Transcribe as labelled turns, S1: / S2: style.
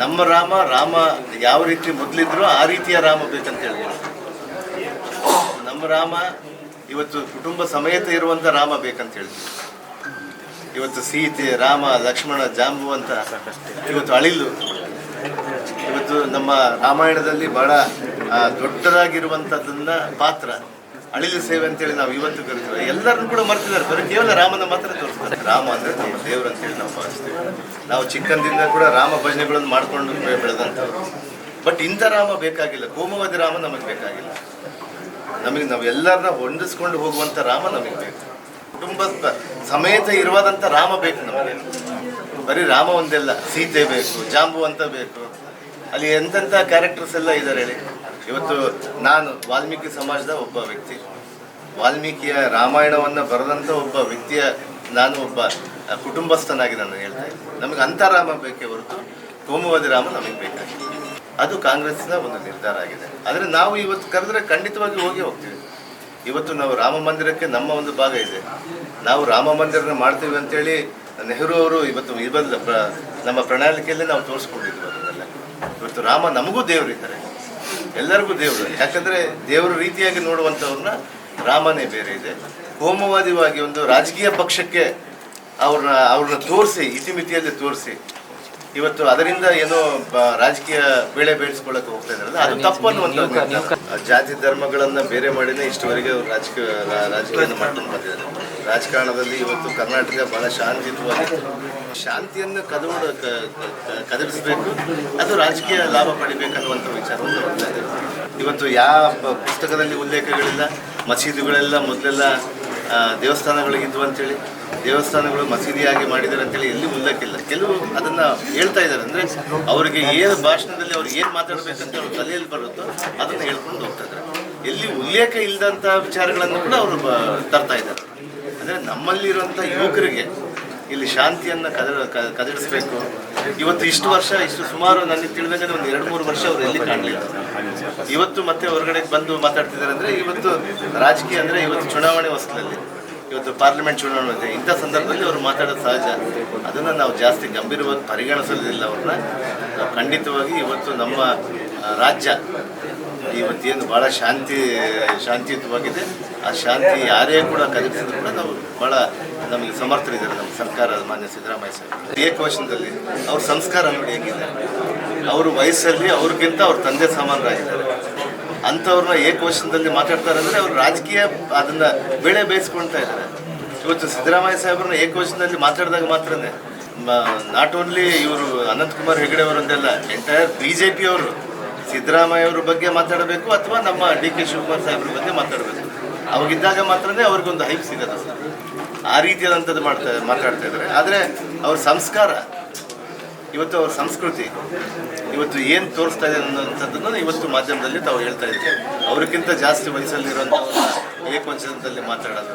S1: ನಮ್ಮ ರಾಮ ರಾಮ ಯಾವ ರೀತಿ ಮೊದಲಿದ್ರು ಆ ರೀತಿಯ ರಾಮ ಬೇಕಂತ ಹೇಳಿದ್ರು ನಮ್ಮ ರಾಮ, ಇವತ್ತು ಕುಟುಂಬ ಸಮೇತ ಇರುವಂತ ರಾಮ ಬೇಕಂತ ಹೇಳಿದ್ರು ಇವತ್ತು ಸೀತೆ, ರಾಮ, ಲಕ್ಷ್ಮಣ, ಜಾಂಬು ಅಂತ ಇವತ್ತು ಅಳಿಲು. ಇವತ್ತು ನಮ್ಮ ರಾಮಾಯಣದಲ್ಲಿ ಬಹಳ ದೊಡ್ಡದಾಗಿರುವಂಥದ್ದನ್ನ ಪಾತ್ರ. ಅಳಿಲು ಸೇವೆ ಅಂತೇಳಿ ನಾವು ಇವತ್ತು ಕರಿತೀವಿ. ಎಲ್ಲರನ್ನು ಕೂಡ ಮರ್ತಿದ್ದಾರೆ. ಬರೀ ಕೇವಲ ರಾಮನ ಮಾತ್ರ ತೋರಿಸ್ತಾರೆ. ರಾಮ ಅಂದ್ರೆ ನಮ್ಮ ದೇವರು ಅಂತೇಳಿ ನಾವು ಭಾವಿಸ್ತೀವಿ. ನಾವು ಚಿಕ್ಕಂದಿಂದ ಕೂಡ ರಾಮ ಭಜನೆಗಳನ್ನು ಮಾಡ್ಕೊಂಡು ಬೆಳೆದಂಥವ್ರು. ಬಟ್ ಇಂಥ ರಾಮ ಬೇಕಾಗಿಲ್ಲ. ಕೋಮವಾದಿ ರಾಮ ನಮಗೆ ಬೇಕಾಗಿಲ್ಲ. ನಮಗೆ ನಾವು ಎಲ್ಲರನ್ನ ಹೊಂದಿಸ್ಕೊಂಡು ಹೋಗುವಂಥ ರಾಮ ನಮಗೆ ಬೇಕು. ಕುಟುಂಬ ಸಮೇತ ಇರುವಾದಂಥ ರಾಮ ಬೇಕು ನಮಗೆ. ಬರೀ ರಾಮ ಒಂದೆಲ್ಲ, ಸೀತೆ ಬೇಕು, ಜಾಂಬು ಅಂತ ಬೇಕು. ಅಲ್ಲಿ ಎಂತೆಂಥ ಕ್ಯಾರೆಕ್ಟರ್ಸ್ ಎಲ್ಲ ಇದ್ದಾರೆ ಹೇಳಿ. ಇವತ್ತು ನಾನು ವಾಲ್ಮೀಕಿ ಸಮಾಜದ ಒಬ್ಬ ವ್ಯಕ್ತಿ. ವಾಲ್ಮೀಕಿಯ ರಾಮಾಯಣವನ್ನು ಬರೆದಂಥ ಒಬ್ಬ ವ್ಯಕ್ತಿಯ ನಾನು ಒಬ್ಬ ಕುಟುಂಬಸ್ಥನಾಗಿ ನಾನು ಹೇಳ್ತಾ ಇದ್ದೀನಿ. ನಮಗೆ ಅಂತಾರಾಮ ರಾಮ ಬೇಕೇ ಹೊರತು ಕೋಮುವಾದಿ ರಾಮ ನಮಗೆ ಬೇಕಾಗಿದೆ ಅದು ಕಾಂಗ್ರೆಸ್ನ ಒಂದು ನಿರ್ಧಾರ ಆಗಿದೆ. ಆದರೆ ನಾವು ಇವತ್ತು ಕರೆದ್ರೆ ಖಂಡಿತವಾಗಿ ಹೋಗಿ ಹೋಗ್ತೀವಿ. ಇವತ್ತು ನಾವು ರಾಮ ಮಂದಿರಕ್ಕೆ ನಮ್ಮ ಒಂದು ಭಾಗ ಇದೆ. ನಾವು ರಾಮ ಮಂದಿರನ ಮಾಡ್ತೀವಿ ಅಂತೇಳಿ ನೆಹರು ಅವರು ಇವತ್ತು ಪ್ರ- ನಮ್ಮ ಪ್ರಣಾಳಿಕೆಯಲ್ಲಿ ನಾವು ತೋರಿಸ್ಕೊಂಡಿದ್ವಿ ಅದನ್ನೆಲ್ಲ. ಇವತ್ತು ರಾಮ ನಮಗೂ ದೇವರಿದ್ದಾರೆ. ಎಲ್ಲರಿಗೂ ದೇವರು. ಯಾಕಂದ್ರೆ ದೇವರ ರೀತಿಯಾಗಿ ನೋಡುವಂಥವ್ರನ್ನ ರಾಮನೇ ಬೇರೆ ಇದೆ. ಕೋಮುವಾದಿವಾಗಿ ಒಂದು ರಾಜಕೀಯ ಪಕ್ಷಕ್ಕೆ ಅವ್ರನ್ನ ಅವ್ರನ್ನ ತೋರಿಸಿ, ಇತಿಮಿತಿಯಲ್ಲಿ ತೋರಿಸಿ ಇವತ್ತು ಅದರಿಂದ ಏನೋ ರಾಜಕೀಯ ಬೇಳೆ ಬೆಳೆಸ್ಕೊಳ್ಳಕ್ಕೆ ಹೋಗ್ತಾ ಇದಾರಲ್ಲ ಅದು ತಪ್ಪು ಅನ್ನುವಂಥ ಒಂದು ಜಾತಿ ಧರ್ಮಗಳನ್ನ ಬೇರೆ ಮಾಡಿನೇ ಇಷ್ಟವರೆಗೆ ಅವ್ರು ರಾಜಕೀಯ ರಾಜಕೀಯ ರಾಜಕೀಯವನ್ನು ಮಾಡ್ಕೊಂಡು ಬಂದಿದ್ದಾರೆ. ರಾಜಕಾರಣದಲ್ಲಿ ಇವತ್ತು ಕರ್ನಾಟಕ ಬಹಳ ಶಾಂತಿಯುತವಾಗಿ ಶಾಂತಿಯನ್ನು ಕದವಡ ಕ- ಕ- ಅದು ರಾಜಕೀಯ ಲಾಭ ಪಡಿಬೇಕನ್ನುವಂಥ ವಿಚಾರವನ್ನು ನೋಡ್ತಾ ಇದೆ ಇವತ್ತು ಯಾವ ಪುಸ್ತಕದಲ್ಲಿ ಉಲ್ಲೇಖಗಳಿಲ್ಲ ಮಸೀದಿಗಳೆಲ್ಲ ಮೊದಲೆಲ್ಲ ದೇವಸ್ಥಾನಗಳಿಗಿದ್ವು ಅಂತೇಳಿ. ದೇವಸ್ಥಾನಗಳು ಮಸೀದಿಯಾಗಿ ಮಾಡಿದ್ದಾರೆ ಅಂತೇಳಿ ಎಲ್ಲಿ ಉಲ್ಲೇಖಿಲ್ಲ ಕೆಲವರು ಅದನ್ನ ಹೇಳ್ತಾ ಇದ್ದಾರೆ ಅಂದ್ರೆ ಅವರಿಗೆ ಏನು ಭಾಷಣದಲ್ಲಿ ಅವ್ರಿಗೆ ಏನು ಮಾತಾಡಬೇಕಂತ ಅವ್ರ ತಲೆಯಲ್ಲಿ ಬರುತ್ತೋ ಅದನ್ನ ಹೇಳ್ಕೊಂಡು ಹೋಗ್ತಾ ಇದ್ದಾರೆ. ಎಲ್ಲಿ ಉಲ್ಲೇಖ ಇಲ್ಲದಂಥ ವಿಚಾರಗಳನ್ನು ಕೂಡ ಅವರು ತರ್ತಾ ಇದ್ದಾರೆ. ಅಂದ್ರೆ ನಮ್ಮಲ್ಲಿರುವಂಥ ಯುವಕರಿಗೆ ಇಲ್ಲಿ ಶಾಂತಿಯನ್ನ ಕದ ಕದಡಿಸ್ಬೇಕು. ಇವತ್ತು ಇಷ್ಟು ವರ್ಷ, ಇಷ್ಟು ಸುಮಾರು ನನಗೆ ತಿಳಿದಂಗೆ ಒಂದು ಎರಡು ಮೂರು ವರ್ಷ ಅವರು ಎಲ್ಲಿ ಕಾಣಲಿಲ್ಲ. ಇವತ್ತು ಮತ್ತೆ ಹೊರಗಡೆ ಬಂದು ಮಾತಾಡ್ತಿದ್ದಾರೆ ಅಂದ್ರೆ ಇವತ್ತು ರಾಜಕೀಯ ಅಂದ್ರೆ ಇವತ್ತು ಚುನಾವಣೆ ಹೊಸದಲ್ಲಿ ಇವತ್ತು ಪಾರ್ಲಿಮೆಂಟ್ ಚುನಾವಣೆ ಇದೆ ಇಂಥ ಸಂದರ್ಭದಲ್ಲಿ ಅವರು ಮಾತಾಡೋದು ಸಹಜ. ಅದನ್ನು ನಾವು ಜಾಸ್ತಿ ಗಂಭೀರವಾಗಿ ಪರಿಗಣಿಸೋದಿಲ್ಲ ಅವ್ರನ್ನ. ನಾವು ಖಂಡಿತವಾಗಿ ಇವತ್ತು ನಮ್ಮ ರಾಜ್ಯ ರಾಜ್ಯ ಇವತ್ತೇನು ಭಾಳ ಶಾಂತಿ, ಶಾಂತಿಯುತವಾಗಿದೆ. ಆ ಶಾಂತಿ ಯಾರೇ ಕೂಡ ಕಲಿಸಿದ್ರು ಕೂಡ ನಾವು ಭಾಳ ನಮಗೆ ಸಮರ್ಥರಿದ್ದಾರೆ ನಮ್ಮ ಸರ್ಕಾರ, ಮಾನ್ಯ ಸಿದ್ದರಾಮಯ್ಯ ಸರ್ ಏಕವಚನದಲ್ಲಿ ಅವ್ರ ಸಂಸ್ಕಾರ ನೋಡಿ ಹೇಗಿದೆ. ಅವರು ವಯಸ್ಸಲ್ಲಿ ಅವ್ರಿಗಿಂತ ಅವ್ರ ತಂದೆ ಸಮಾನರಾಗಿದ್ದಾರೆ. ಅಂಥವ್ರನ್ನ ಏಕವಚನದಲ್ಲಿ ಮಾತಾಡ್ತಾರೆ ಅಂದರೆ ಅವ್ರು ರಾಜಕೀಯ ಅದನ್ನ ಬೆಳೆ ಬೇಯಿಸ್ಕೊಳ್ತಾ ಇದ್ದಾರೆ. ಇವತ್ತು ಸಿದ್ದರಾಮಯ್ಯ ಸಾಹೇಬ್ರನ್ನ ಏಕವಚನದಲ್ಲಿ ಮಾತಾಡಿದಾಗ ಮಾತ್ರನೇ ನಾಟ್ ಓನ್ಲಿ ಇವರು ಅನಂತಕುಮಾರ್ ಹೆಗಡೆ ಅವರೊಂದೆಲ್ಲ ಎಂಟೈರ್ ಬಿ ಜೆ ಪಿಯವರು ಸಿದ್ದರಾಮಯ್ಯ ಅವ್ರ ಬಗ್ಗೆ ಮಾತಾಡಬೇಕು ಅಥವಾ ನಮ್ಮ ಡಿ ಕೆ ಶಿವಕುಮಾರ್ ಸಾಹೇಬ್ರ ಬಗ್ಗೆ ಮಾತಾಡಬೇಕು. ಅವಾಗಿದ್ದಾಗ ಮಾತ್ರನೇ ಅವ್ರಿಗೊಂದು ಹೈಪ್ ಸಿಗೋದು ಆ ರೀತಿಯಾದಂಥದ್ದು ಮಾಡ್ತಾ, ಮಾತಾಡ್ತಾ ಇದ್ದಾರೆ. ಆದರೆ ಅವ್ರ ಸಂಸ್ಕಾರ ಇವತ್ತು ಅವ್ರ ಸಂಸ್ಕೃತಿ, ಇವತ್ತು ಏನು ತೋರಿಸ್ತಾ ಇದೆ ಅನ್ನೋಂಥದ್ದನ್ನು ಇವತ್ತು ಮಾಧ್ಯಮದಲ್ಲಿ ತಾವು ಹೇಳ್ತಾ ಇದ್ದೀವಿ. ಅವ್ರಿಗಿಂತ ಜಾಸ್ತಿ ವಯಸ್ಸಲ್ಲಿರುವಂಥ ಏಕವಚನದಲ್ಲಿ ಮಾತಾಡೋದು.